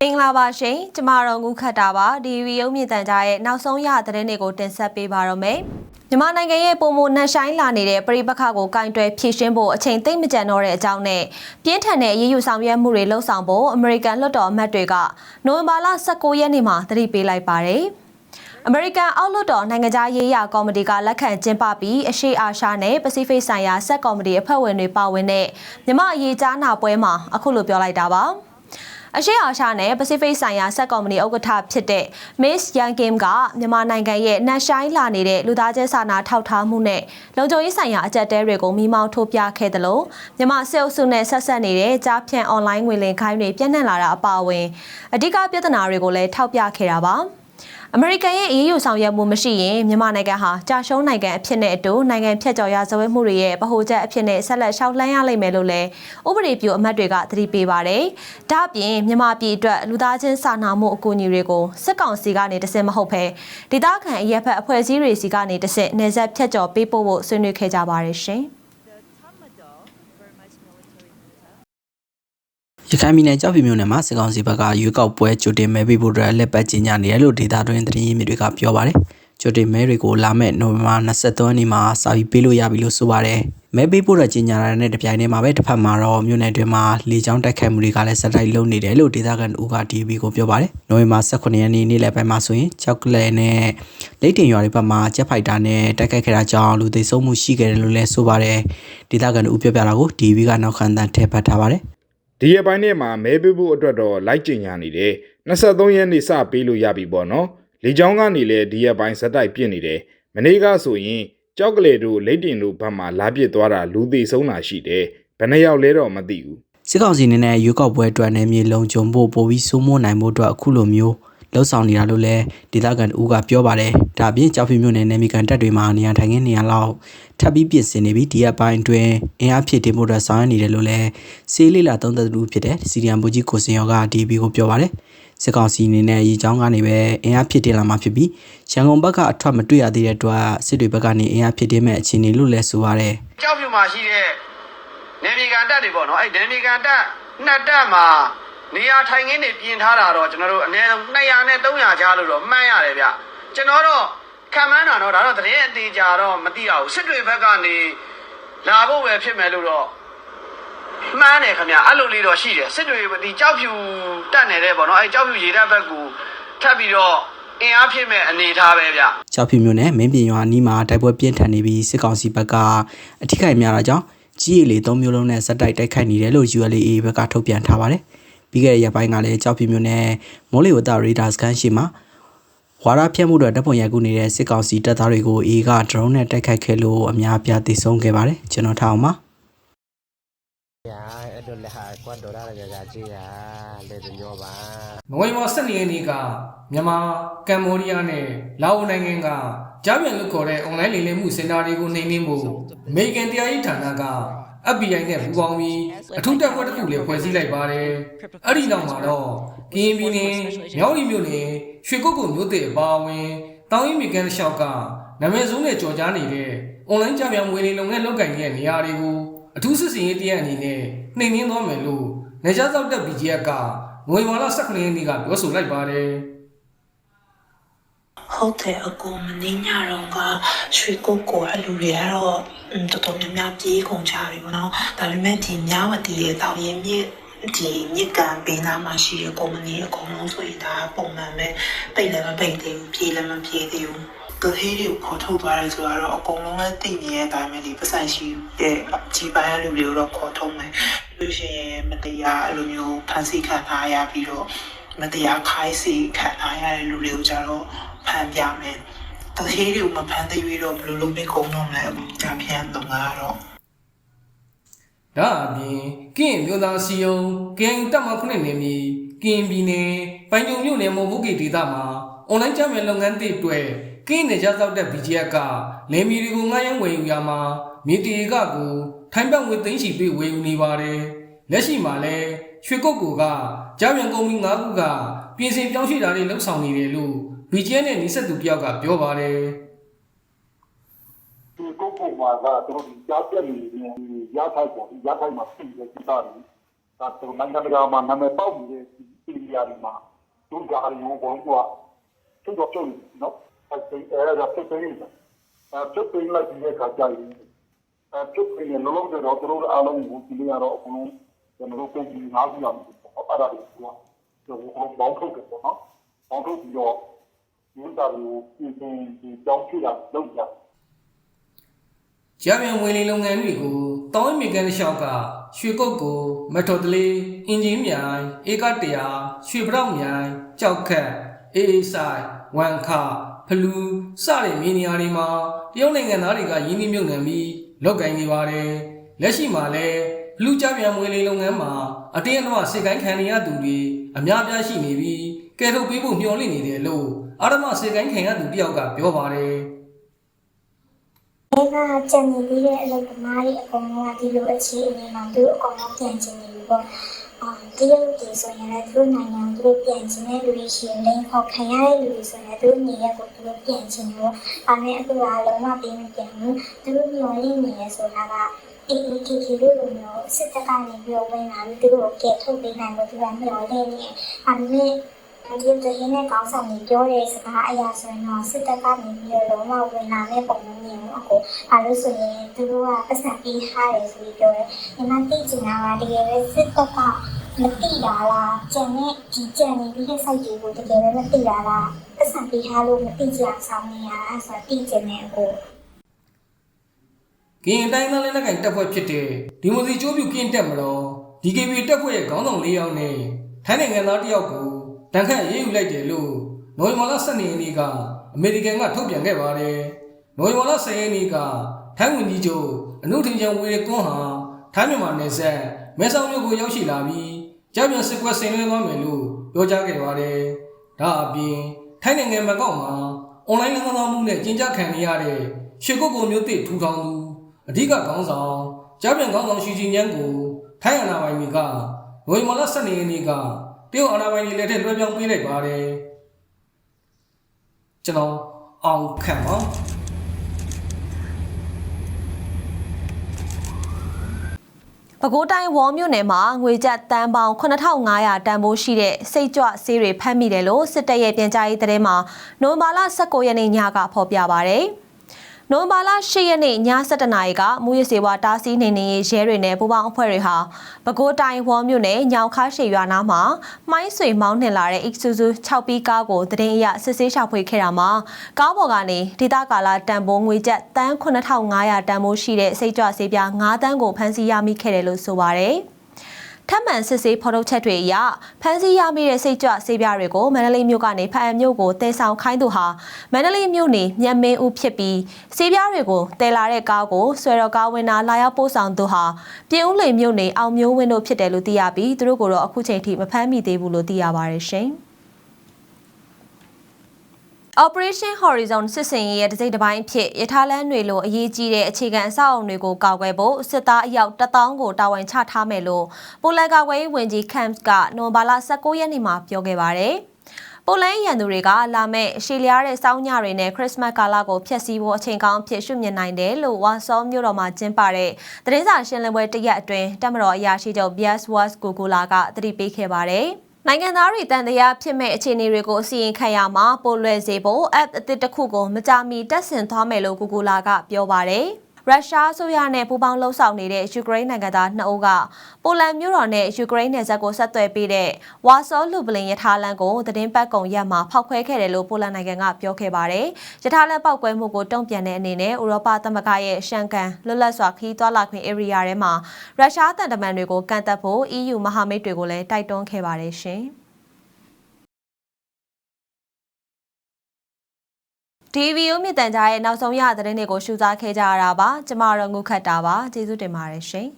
မင်္ဂလာပါရှင်ကျမတို့ငုခတ်တာပါဒီဗီဒီယိုမြင့်တန်ကြားရဲ့နောက်ဆုံးရသတင်းတွေကိုတင်ဆက်ပေးပါရမယ်မြန်မာနိုင်ငံရဲ့ပုံမနှက်ဆိုင်လာနေတဲ့ပြည်ပခါကိုကင်တွယ်ဖြည့်ရှင်းဖို့အချိန်သိမ့်မကြံတော့တဲ့အကြောင်းနဲ့ပြင်းထန်တဲ့ရည်ယူဆောင်ရွက်မှုတွေလှုံ့ဆော်ဖို့အမေရိကန်လွှတ်တော်အမတ်တွေကနိုဝင်ဘာလ19ရက်နေ့မှာသတိပေးလိုက်ပါတယ် အမေရိကန်အောက်လွှတ်တော်နိုင်ငံသားရေးရာကော်မတီကလက်ခံကျင်းပပြီးအရှေ့အာရှနဲ့ပစိဖိတ်ဆိုင်ရာဆက်ကော်မတီအဖွဲ့ဝင်တွေပါဝင်တဲ့မြမအရေးကြားနာပွဲမှာအခုလိုပြောလိုက်တာပါ။အရှေ့အာရှနဲ့ပစိဖိတ်ဆိုင်ရာဆက်ကော်မတီဥက္ကဋ္ဌဖြစ်တဲ့ Miss Yang Kim ကမြန်မာနိုင်ငံရဲ့နှက်ဆိုင်လာနေတဲ့လူသားချင်းစာနာထောက်ထားမှုနဲ့လုံခြုံရေးဆိုင်ရာအကြက်တဲတွေကိုမိမောင်းထိုးပြခဲ့တယ်လို့မြန်မာစစ်အုပ်စုနဲ့ဆက်ဆက်နေတဲ့ကြားဖြန့်အွန်လိုင်းငွေလိမ်ခိုင်းတွေပြန့်နှံ့လာတာအပါအဝင်အဓိကပြဿနာတွေကိုလည်းထောက်ပြခဲ့တာပါ။ အမေရိကန်ရဲ့အရေးယူဆောင်ရွက်မှုမရှိရင်မြန်မာနိုင်ငံဟာကြာရှုံးနိုင်ငံအဖြစ်နဲ့အတူနိုင်ငံဖြတ်ကျော်ရာဇဝတ်မှုတွေရဲ့ဗဟိုချက်အဖြစ်နဲ့ဆက်လက်ရှောက်လှမ်းရလိမ့်မယ်လို့လည်းဥပဒေပြုအမတ်တွေကသတိပေးပါတယ်။ဒါ့အပြင်မြန်မာပြည်အတွက်လူသားချင်းစာနာမှုအကူအညီတွေကိုစစ်ကောင်စီကနေတစင်မဟုတ်ဘဲဒေသခံအရက်ဖက်အဖွဲ့အစည်းတွေစီကနေတစင်နေဆက်ဖြတ်ကျော်ပေးပို့ဖို့ဆွေးနွေးခဲ့ကြပါတယ်ရှင်။ ရခိုင်ပြည်နယ်ကြောက်ဖြူမြို့နယ်မှာစစ်ကောင်စီဘက်ကရွေးကောက်ပွဲကြိုတင်မဲပေးဖို့အတွက်လက်ပတ်ကြီးညာနေတယ်လို့ဒေတာတွင်သတင်းရင်းမြစ်တွေကပြောပါတယ်။ကြိုတင်မဲတွေကိုလာမယ့်နိုဝင်ဘာ23ရက်နေ့မှာစာပြီးပေးလို့ရပြီလို့ဆိုပါတယ်။မဲပေးဖို့တော့ကြီးညာရတဲ့တပြိုင်တည်းမှာပဲတစ်ဖက်မှာတော့မြို့နယ်တွင်မှာလေကြောင်းတိုက်ခိုက်မှုတွေကလည်းဆက်တိုက်လုပ်နေတယ်လို့ဒေတာကန်ဦးက TV ကိုပြောပါတယ်။နိုဝင်ဘာ18ရက်နေ့နေ့လယ်ပိုင်းမှာဆိုရင်ကြောက်ကလဲနဲ့လိတ်တင်ရွာတွေဘက်မှာဂျက်ဖိုက်တာနဲ့တိုက်ခိုက်ခဲ့တာကြောင့်လူသိဆုံးမှုရှိခဲ့တယ်လို့လည်းဆိုပါတယ်။ဒေတာကန်ဦးပြောပြတာကို TV ကနောက်ခံတန်းထည့်ဖတ်ထားပါတယ်။ ဒီရက်ပိုင်းထဲမှာမဲပေးဖို့အတွက်တော့လိုက်ကျင်ညာနေတယ်23ရက်နေ့စပေးလို့ရပြီပေါ့နော်လေချောင်းကနေလည်းဒီရက်ပိုင်းဇက်တိုက်ပြစ်နေတယ်မနေ့ကဆိုရင်ကြောက်ကလေးတို့လိတ်တင်တို့ဘက်မှာလာပစ်သွားတာလူသေးဆုံးတာရှိတယ်ဘယ်နှယောက်လဲတော့မသိဘူးစစ်ကောင်စီအနေနဲ့ရွေးကောက်ပွဲအတွက်နယ်မြေလုံခြုံဖို့ပိုပြီးစိုးမိုးနိုင်ဖို့အတွက်အခုလိုမျိုး လှုပ်ဆောင်နေတာလို့လည်းဒေသခံဦးကပြောပါတယ်။ဒါအပြင်ကြောက်ဖြူမြို့နယ်နယ်မြေကန်တပ်တွေမှာနေရာထိုင်ခင်းနေရာလောက်ထပ်ပြီးပြင်ဆင်နေပြီးဒီအပိုင်းအတွင်းအင်အားဖြည့်တင်ဖို့အတွက်ဆောင်ရွက်နေတယ်လို့လည်းစေးလေးလာသုံးသက်သူဖြစ်တဲ့စီရီယံဘူကြီးကိုစင်ရောက DB ကိုပြောပါတယ်။စစ်ကောင်စီအနေနဲ့ရေချောင်းကနေပဲအင်အားဖြည့်တင်လာမှာဖြစ်ပြီးရန်ကုန်ဘက်ကအထွက်မတွေ့ရသေးတဲ့အတွက်စစ်တွေဘက်ကနေအင်အားဖြည့်တင်မဲ့အခြေအနေလို့လည်းဆိုပါတယ်။ကြောက်ဖြူမှာရှိတဲ့နေမြေကန်တက်တွေပေါ့နော်အဲ့နေမြေကန်တက်နှစ်တက်မှာ နေရာထိုင်ခင်းတွေပြင်ထားတာတော့ကျွန်တော်တို့အနည်းဆုံး200နဲ့300ကြားလို့တော့မှန်းရတယ်ဗျကျွန်တော်တော့ခံမှန်းတာတော့ဒါတော့သတင်းအသေးကြတော့မသိရဘူးစစ်တွေဘက်ကနေလာဖို့ပဲဖြစ်မယ်လို့တော့မှန်းတယ်ခင်ဗျအဲ့လိုလေးတော့ရှိတယ်စစ်တွေဒီကြောက်ဖြူတက်နေတဲ့ပေါ့နော်အဲ့ကြောက်ဖြူရေတပ်ဘက်ကိုထပ်ပြီးတော့အင်အားဖြစ်မဲ့အနေထားပဲဗျကြောက်ဖြူမျိုးနဲ့မင်းပြင်ရွာနီးမှာတိုက်ပွဲပြင်းထန်နေပြီးစစ်ကောင်စီဘက်ကအထိခိုက်များတာကြောင့်ကြီးရည်လေး၃မျိုးလုံးနဲ့ဇက်တိုက်တိုက်ခိုက်နေတယ်လို့ ULA ဘက်ကထုတ်ပြန်ထားပါတယ်။ ပြီးခဲ့တဲ့ရက်ပိုင်းကလည်းကြောက်ဖြူမျိုးနဲ့မော်လီဝတာရေဒါစကန်ရှိမှာဝါရဖြတ်မှုတွေတပ်ပုံရိုက်ကူနေတဲ့စစ်ကောင်စီတပ်သားတွေကိုအေက drone နဲ့တိုက်ခိုက်ခဲ့လို့အများအပြားသေဆုံးခဲ့ပါတယ်ကျွန်တော်ထားအောင်ပါ Ya, itu leha kuat dora raja gaji ya, le dunyo ba. နိုဝင်ဘာ12ရက်နေ့ကမြန်မာကမ္ဘောဒီးယားနဲ့လာအိုနိုင်ငံကကြားပြန်လို့ခေါ်တဲ့ online လိမ်လည်မှုစင်တာတွေကိုနှိမ်နင်းဖို့အမေရိကန်တရားရေးဌာနက FBI နဲ့ပူးပေါင်းပြီးအထူးတပ်ဖွဲ့တစ်ခုလည်းဖွဲ့စည်းလိုက်ပါတယ်။အဲ့ဒီနောက်မှာတော့ကရင်ပြည်နယ်မြောက်ရီမြို့နယ်ရွှေကုတ်ကုတ်မြို့တဲ့အပါအဝင်တောင်ရင်မြေကန်ရှောက်ကနာမည်ဆုံးနဲ့ကြော်ကြားနေတဲ့ online ကြားပြန်ငွေလိမ်လုပ်ငန်းလုပ်ကိုင်တဲ့နေရာတွေကိုအထူးစစ်စင်ရေးတရားအနေနဲ့နှိမ်နင်းသွားမယ်လို့နေကြားသောက်တက် BGF ကငွေမာလာ18ရက်နေ့ကပြောဆိုလိုက်ပါတယ်။ဟုတ်တယ်အကူမင်းညတော့ကရွှေကုတ်ကိုအလူတွေကတော့อืม တော်တော်များများပြေးကုန်ကြပြီပေါ့နော်ဒါပေမဲ့ဒီမြဝတီရဲ့တောင်ရင်မြစ်ဒီမြစ်ကန်ပေးနာမှာရှိတဲ့ကုမ္ပဏီအကုန်လုံးဆိုရင်ဒါပုံမှန်ပဲပိတ်လည်းမပိတ်သေးဘူးပြေးလည်းမပြေးသေးဘူးတသေးတွေကိုခေါ်ထုတ်သွားတယ်ဆိုတော့အကုန်လုံးလည်းသိနေတဲ့အတိုင်းပဲဒီပတ်စံရှိတဲ့ကြီးပိုင်းလူတွေကိုတော့ခေါ်ထုတ်မယ်လို့ရှိရင်မတရားအဲ့လိုမျိုးဖန်ဆီးခံထားရပြီးတော့မတရားခိုင်းစီခံထားရတဲ့လူတွေကိုကြတော့ဖမ်းပြမယ် တသေးတွေကိုမဖမ်းသေးပြီးတော့ဘယ်လိုလုပ်ပြီးကုန်တော့မလဲကြာပြန်တော့ငါတော့ဒါအပြင်ကင်းမျိုးသားစီယုံကင်းတပ်မခုနှစ်နေမီကင်းပြည်နယ်ပိုင်ကြုံမြို့နယ်မော်ဘုတ်ဂေဒေသမှာအွန်လိုင်းကျမယ်လုပ်ငန်းတွေအတွက်ကင်းနေကြသောက်တဲ့ BGF ကလယ်မီတွေကိုငှားရမ်းဝယ်ယူရမှာမြေတီကကိုထိုင်းပတ်ငွေသိန်းချီပေးဝယ်ယူနေပါတယ်လက်ရှိမှာလဲရွှေကုတ်ကူကကြောင်ရံကုန်းမီ၅ခုကပြင်ဆင်ပြောင်းရွှေ့တာတွေလှုပ်ဆောင်နေတယ်လို့ BGF နဲ့နှိစက်သူတယောက်ကပြောပါတယ်ဒီကုတ်ပုံမှာကတို့ဒီကြားပြက်နေရင်ရထိုက်ပေါ့ဒီရထိုက်မှာပြည်တဲ့ကိစ္စတွေဒါဆိုနိုင်ငံတကာမှာနာမည်ပေါက်နေတဲ့ဒီပြည်ရာတွေမှာတို့ဓာရီကိုဘုံကသူတို့ပြောနေနော်အဲဒီအဲဒါဖြစ်နေတယ်အဲဖြစ်နေလိုက်တဲ့ခါကျရင်အဲဖြစ်နေလုံးလုံးတော့သူတို့အားလုံးကိုဒီလိုရတော့အခုကျွန်တော်တို့ပြည်နားကြည့်ရမယ်အဲ့ဒါတွေကတော့ကျွန်တော်ဘောင်းထုတ်တယ်ပေါ့နော်ဘောင်းထုတ်ပြီးတော့ ဒီဥစ္စာကိုပြင်ဆင်ဒီကြောင်းပြတာလုပ်ကြကြံမြန်ဝင်လေလုပ်ငန်းတွေကိုတောင်းမီကန်ရှောက်ကရွှေကုတ်ကိုမက်ထရိုတလေးအင်ဂျင်မြိုင်ဧကတရာရွှေပြောက်မြိုင်ကြောက်ခက်အေးအေးဆိုင်ဝန်ခဖလူစတဲ့မြေနေရာတွေမှာတရုတ်နိုင်ငံသားတွေကရင်းနှီးမြှုပ်နှံပြီးလုပ်ကိုင်နေပါတယ်လက်ရှိမှာလည်းလူကြမြန်ဝင်လေလုပ်ငန်းမှာအတင်းအဓမ္မစေကိုင်းခံရသူတွေအများပြားရှိနေပြီး ကဲထုတ်ပေးဖို့မျှော်လင့်နေတယ်လို့အာရမစေကိုင်းခံရသူတယောက်ကပြောပါတယ်အဲကကြံနေပြီးတဲ့အလုပ်သမားတွေအကုန်လုံးကဒီလိုအခြေအနေမှာသူအကုန်လုံးပြန်ချင်နေပြီပေါ့။အာတရုတ်ပြည်ဆိုရင်လည်းသူတို့နိုင်ငံသူတို့ပြန်ချင်တဲ့လူတွေရှိရင်လည်းခေါ်ခံရတဲ့လူတွေဆိုရင်သူတို့နေရက်ကိုသူတို့ပြန်ချင်တယ်ပေါ့။ဒါနဲ့အခုကလုံးဝပြီးမပြန်ဘူး။သူတို့မျောလင့်နေရဆိုတာကအေးအေးကြီးကြီးလို့မျိုးစစ်တပ်ကနေပြီးတော့ဝင်လာပြီးသူတို့ကိုကဲထုတ်ပေးနိုင်လို့သူကမျောလင့်နေ။ဒါပေမဲ့ ဒီတရင်နဲ့ကောင်းဆောင်ကြီးပြောတဲ့စကားအရာဆိုရင်တော့စစ်တပ်ကနေပြီးတော့လုံးဝဝင်လာတဲ့ပုံမျိုးမျိုးအခုအဲလို့ဆိုရင်သူတို့ကပတ်စံပေးထားတယ်ဆိုပြီးပြောတယ်။ဒီမှာသိချင်တာကတကယ်ပဲစစ်တပ်ကမသိတာလားကျန်တဲ့ဒီကျန်နေပြီးတဲ့ site တွေကိုတကယ်ပဲမသိတာလားပတ်စံပေးထားလို့မသိကြဆောင်နေရအဲဆိုသိချင်တယ်အခုကရင်တိုင်းသားလက်နက်ကိုင်တပ်ဖွဲ့ဖြစ်တဲ့ဒီမိုစီကျိုးပြူကင်းတက်မတော် DKB တပ်ဖွဲ့ရဲ့ခေါင်းဆောင်၄ယောက်နဲ့ထိုင်းနိုင်ငံသားတစ်ယောက်ကို တန်ခတ်ရေးယူလိုက်တယ်လို့နိုဝင်ဘာလ12ရက်နေ့ကအမေရိကန်ကထုတ်ပြန်ခဲ့ပါတယ်။နိုဝင်ဘာလ10ရက်နေ့ကထိုင်းဝန်ကြီးချုပ်အနုထင်ချန်ဝေကွန်းဟာထိုင်းမြန်မာနယ်စပ်မဲဆောက်မြို့ကိုရောက်ရှိလာပြီးကြားပြန်စစ်ကွက်ဆင်နွှဲသွားမယ်လို့ပြောကြားခဲ့ပါတယ်။ဒါအပြင်ထိုင်းနိုင်ငံဘန်ကောက်မှာအွန်လိုင်းလက်ဆောင်မှုနဲ့ကျင်းပခံနေရတဲ့ရှေကုတ်ကိုမျိုးသစ်ထူထောင်သူအဓိကခေါင်းဆောင်ကြားပြန်ခေါင်းဆောင်ရှီဂျင်ညန်ကိုထိုင်းအာဏာပိုင်တွေကနိုဝင်ဘာလ12ရက်နေ့က တရုတ်အာဏာပိုင်တွေလက်ထက်လွှဲပြောင်းပေးလိုက်ပါတယ်ကျွန်တော်အောင်ခံပါပဲခူးတိုင်းဝေါ်မြို့နယ်မှာငွေကျပ်တန်ပေါင်း9500တန်ဖိုးရှိတဲ့စိတ်ကြွဆေးတွေဖမ်းမိတယ်လို့စစ်တပ်ရဲ့ပြန်ကြားရေးသတင်းမှာနိုဝင်ဘာလ19ရက်နေ့ညကဖော်ပြပါဗျ။ နိုဝင်ဘာလ10ရက်နေ့ည7:00နာရီကမူရစေဝါတားဆီးနေနေရဲတွေနဲ့ပူပေါင်းအဖွဲ့တွေဟာပဲခူးတိုင်းဝေါ်မြို့နယ်ညောင်ခါရှေရွာနာမှာမိုင်းဆွေမောင်းနှင်လာတဲ့ Isuzu 6ဘီးကားကိုတရင်အရစစ်ဆေးရှာဖွေခဲ့တာမှာကားပေါ်ကနေဒေသကာလတန်ဖိုးငွေကျပ်တန်း9500တန်ဖိုးရှိတဲ့စိတ်ကြွဆေးပြား9တန်းကိုဖမ်းဆီးရမိခဲ့တယ်လို့ဆိုပါတယ်။ ထပ်မံစစ်ဆေးဖော်ထုတ်ချက်တွေအရဖမ်းဆီးရမိတဲ့စိတ်ကြွဆေးပြားတွေကိုမန္တလေးမြို့ကနေဖအံမြို့ကိုတည်ဆောင်ခိုင်းသူဟာမန္တလေးမြို့နေမြတ်မင်းဦးဖြစ်ပြီးဆေးပြားတွေကိုတည်လာတဲ့ကားကိုဆွဲတော်ကားဝင်တာလာရောက်ပို့ဆောင်သူဟာပြည်ဦးလိမ်မြို့နေအောင်မျိုးဝင်းတို့ဖြစ်တယ်လို့သိရပြီးသူတို့ကိုတော့အခုချိန်ထိမဖမ်းမိသေးဘူးလို့သိရပါတယ်ရှင်။ Operation Horizon စစ်စင်ရေးရဲ့တစ်စိတ်တစ်ပိုင်းဖြစ်ရထားလမ်းတွေလိုအရေးကြီးတဲ့အခြေခံအဆောက်အအုံတွေကိုကာကွယ်ဖို့စစ်သားအယောက်1000ကိုတာဝန်ချထားမယ်လို့ပိုလန်ကာကွယ်ရေးဝန်ကြီး Camps ကနိုဝင်ဘာလ19ရက်နေ့မှာပြောခဲ့ပါတယ်။ပိုလန်ရန်သူတွေကလာမယ့်ရှီလျားတဲ့စောင်းညတွေနဲ့ခရစ်စမတ်ကာလကိုဖျက်ဆီးဖို့အချိန်ကောင်းဖြစ်ရှုမြင်နိုင်တယ်လို့ဝါဆောမြို့တော်မှာကျင်းပတဲ့သတင်းစာရှင်းလင်းပွဲတစ်ရက်အတွင်းတက်မတော်အရာရှိချုပ် Bias Was Gugula ကသတိပေးခဲ့ပါတယ်။ နိုင်ငံသားတွေတန်တရားဖြစ်မဲ့အခြေအနေတွေကိုအစီရင်ခံရမှာပိုလွယ်စေဖို့ app အသစ်တစ်ခုကိုမကြမီတက်ဆင်သွားမယ်လို့ကူကူလာကပြောပါတယ်။ ရုရှားအစိုးရနဲ့ပူးပေါင်းလှုပ်ဆောင်နေတဲ့ယူကရိန်းနိုင်ငံသားနှစ်ဦးကပိုလန်မြို့တော်နဲ့ယူကရိန်းနယ်စပ်ကိုဆက်သွယ်ပေးတဲ့ဝါဆောလူပလင်ရထားလမ်းကိုသတင်းပတ်ကုံရက်မှာဖောက်ခွဲခဲ့တယ်လို့ပိုလန်နိုင်ငံကပြောခဲ့ပါတယ်။ရထားလမ်းပောက်ကွဲမှုကိုတုံ့ပြန်တဲ့အနေနဲ့ဥရောပသမဂ္ဂရဲ့ရှန်ကန်လွတ်လပ်စွာခီးသွွာလာခွင့် area ထဲမှာရုရှားတန်တမန်တွေကိုကန်တက်ဖို့ EU မဟာမိတ်တွေကိုလည်းတိုက်တွန်းခဲ့ပါတယ်ရှင်။ DVO မြင့်တန်ကြားရဲ့နောက်ဆုံးရသတင်းတွေကိုရှုစားခဲ့ကြရတာပါကျမတို့ငုခတ်တာပါကျေးဇူးတင်ပါတယ်ရှင်